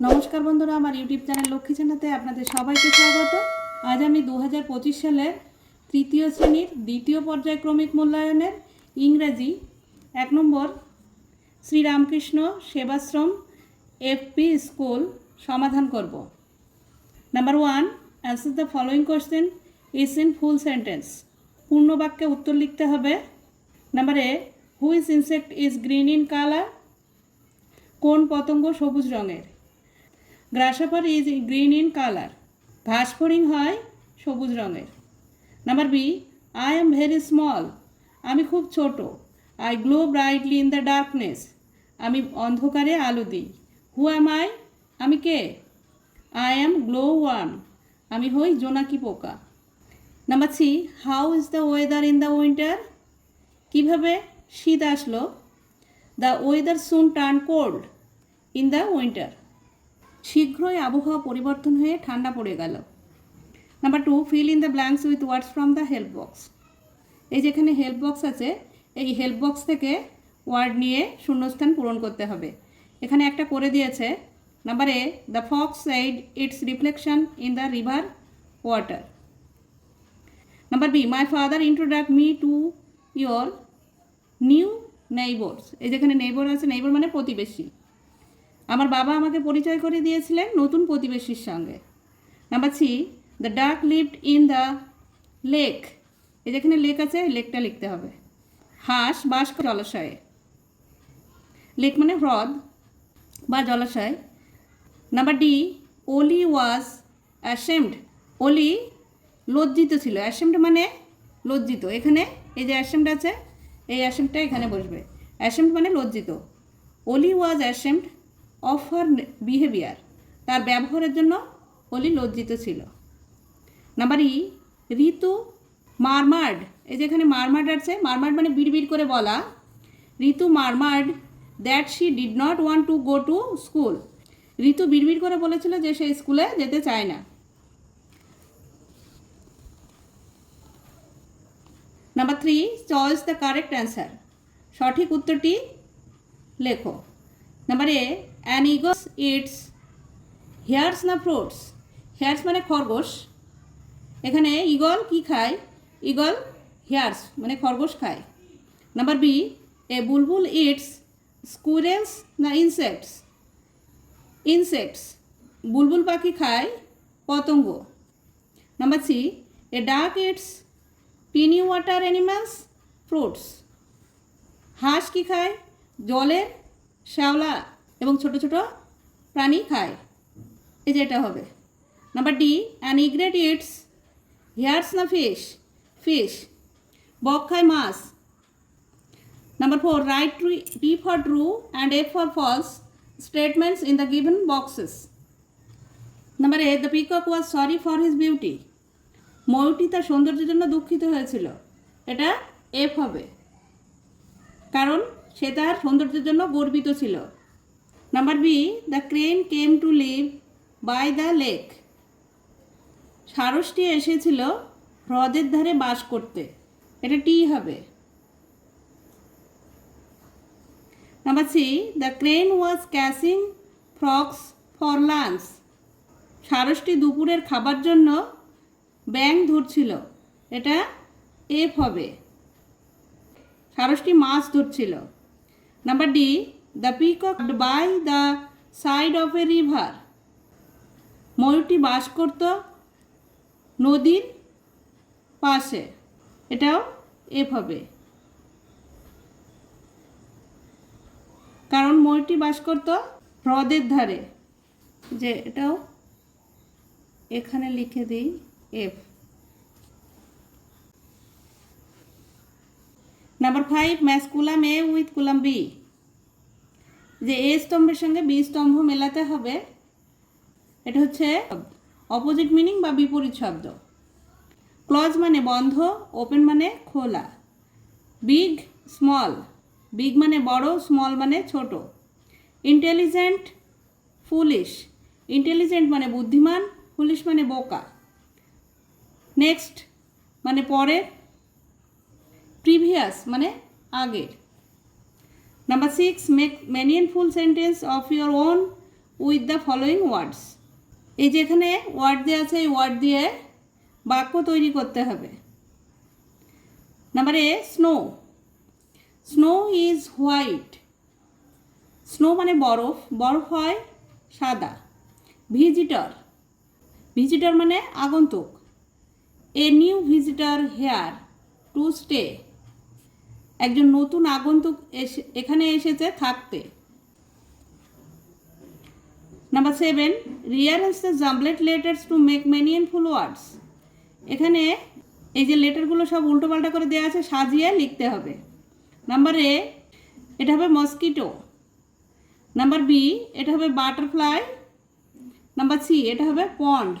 নমস্কার বন্ধুরা, আমার ইউটিউব চ্যানেল লক্ষ্মী চ্যানেলতে আপনাদের সবাইকে স্বাগত। আজ আমি দু হাজার পঁচিশ সালের তৃতীয় শ্রেণির দ্বিতীয় পর্যায়ক্রমিক মূল্যায়নের ইংরেজি এক নম্বর শ্রীরামকৃষ্ণ সেবাশ্রম এফপি স্কুল সমাধান করব। Number one answer the following question is in full sentence পূর্ণ বাক্যে উত্তর লিখতে হবে। Number A which insect is green in colour কোন পতঙ্গ সবুজ রঙের? Grasshopper is green in colour. ঘাস ফড়িং হয় সবুজ রঙের। Number B I am very small আমি খুব ছোট। I glow brightly in the darkness আমি অন্ধকারে আলো দিই। হু অ্যাম আই আমি কে? আই অ্যাম গ্লো ওয়ান আমি হই জোনাকি পোকা। Number C how is the weather in the winter কীভাবে শীত আসলো? The weather soon turn cold in the winter শীঘ্রই আবহাওয়া পরিবর্তন হয়ে ঠান্ডা পড়ে গেল। Number two fill in the blanks with words from the help box এই যেখানে হেল্প বক্স আছে, এই হেল্প বক্স থেকে ওয়ার্ড নিয়ে শূন্যস্থান পূরণ করতে হবে। এখানে একটা করে দিয়েছে। Number A the fox side its reflection in the river water number B my father introduce me to your new neighbours এই যেখানে নেইবর আছে নেইবর মানে প্রতিবেশী। আমার বাবা আমাকে পরিচয় করে দিয়েছিলেন নতুন প্রতিবেশীর সঙ্গে। Number three the duck lived in the lake এই যেখানে লেক আছে লেকটা লিখতে হবে। হাঁস বাস জলাশয়ে। লেক মানে হ্রদ বা জলাশয়। নাম্বার ডি ওলি ওয়াজ অ্যাসেমড ওলি লজ্জিত ছিল। অ্যাসেমড মানে লজ্জিত। এখানে এই যে অ্যাসেমড আছে, এই অ্যাসেমটা এখানে বসবে। অ্যাসেমড মানে লজ্জিত। Ollie was ashamed of her behaviour. তার ব্যবহারের জন্য অলি লজ্জিত ছিল। Number E, Ritu murmured. এই যেখানে মারমার্ড আছে মারমার্ড মানে বিড়বিড় করে বলা। Ritu murmured that she did not want to go to school. Ritu বিড়বিড় করে বলেছিল যে সে স্কুলে যেতে চায় না। Number three, choice the correct answer. সঠিক উত্তরটি লেখো। Number A an eagles eats hares না ফ্রুটস হেয়ার্স মানে খরগোশ। এখানে ইগল কি খায়? ইগল হেয়ার্স মানে খরগোশ খায়। Number B a bulbul eats squirrels না ইনসেক্টস ইনসেক্টস বুলবুল পাখি খায় পতঙ্গ। নাম্বার সি এ ডাক ইটস পিনি ওয়াটার অ্যানিমালস ফ্রুটস হাঁস কি খায়? জলের শ্যাওলা। এবং ছোট ছোট প্রাণী খায়। এই যে এটা হবে। Number D an egret it's here's না ফিশ ফিশ বক খায় মাছ number four write to T for true and A for false statements in the given boxes number A the peacock was sorry for his beauty ময়ূরটি তার সৌন্দর্যের জন্য দুঃখিত হয়েছিল। এটা এফ হবে। কারণ সে তার সৌন্দর্যের জন্য গর্বিত ছিল। Number B the crane came to live by the lake সারসটি এসেছিল হ্রদের ধারে বাস করতে। এটা টি হবে। Number C the crane was catching frogs for lunch সারসটি দুপুরের খাবার জন্য ব্যাং ধরছিল। এটা এফ হবে। সারসটি মাছ ধরছিল। Number D the peacock by the side of a river ময়ূরটি বাস করত নদীর পাশে। এটাও এফ হবে কারণ ময়ূরটি বাস করত হ্রদের ধারে। যে এটাও এখানে লিখে দিই F number five match column A with column B যে এ স্তম্ভের সঙ্গে বি স্তম্ভ মেলাতে হবে, এটা হচ্ছে অপোজিট মিনিং বা বিপরীত শব্দ। ক্লজ মানে বন্ধ ওপেন মানে খোলা। বিগ স্মল বিগ মানে বড় স্মল মানে ছোট। ইন্টেলিজেন্ট ফুলিশ ইন্টেলিজেন্ট মানে বুদ্ধিমান ফুলিশ মানে বোকা। নেক্সট মানে পরের প্রিভিয়াস মানে আগের। Number six make meaningful sentence of your own with the following words এই যে এখানে ওয়ার্ড দেওয়া আছে, এই ওয়ার্ড দিয়ে বাক্য তৈরি করতে হবে। Number A snow snow is white snow মানে বরফ বরফ হয় সাদা। ভিজিটর ভিজিটর মানে আগন্তুক। A new visitor here to stay একজন নতুন আগন্তুক এসে, এখানে এসেছে থাকতে। Number seven rearrange the jumbled letters to make meaningful words এখানে এই যে লেটারগুলো সব উল্টোপাল্টা করে দেওয়া আছে, সাজিয়ে লিখতে হবে। নাম্বার এ এটা হবে মস্কিটো নাম্বার বি এটা হবে বাটারফ্লাই নাম্বার সি এটা হবে পন্ড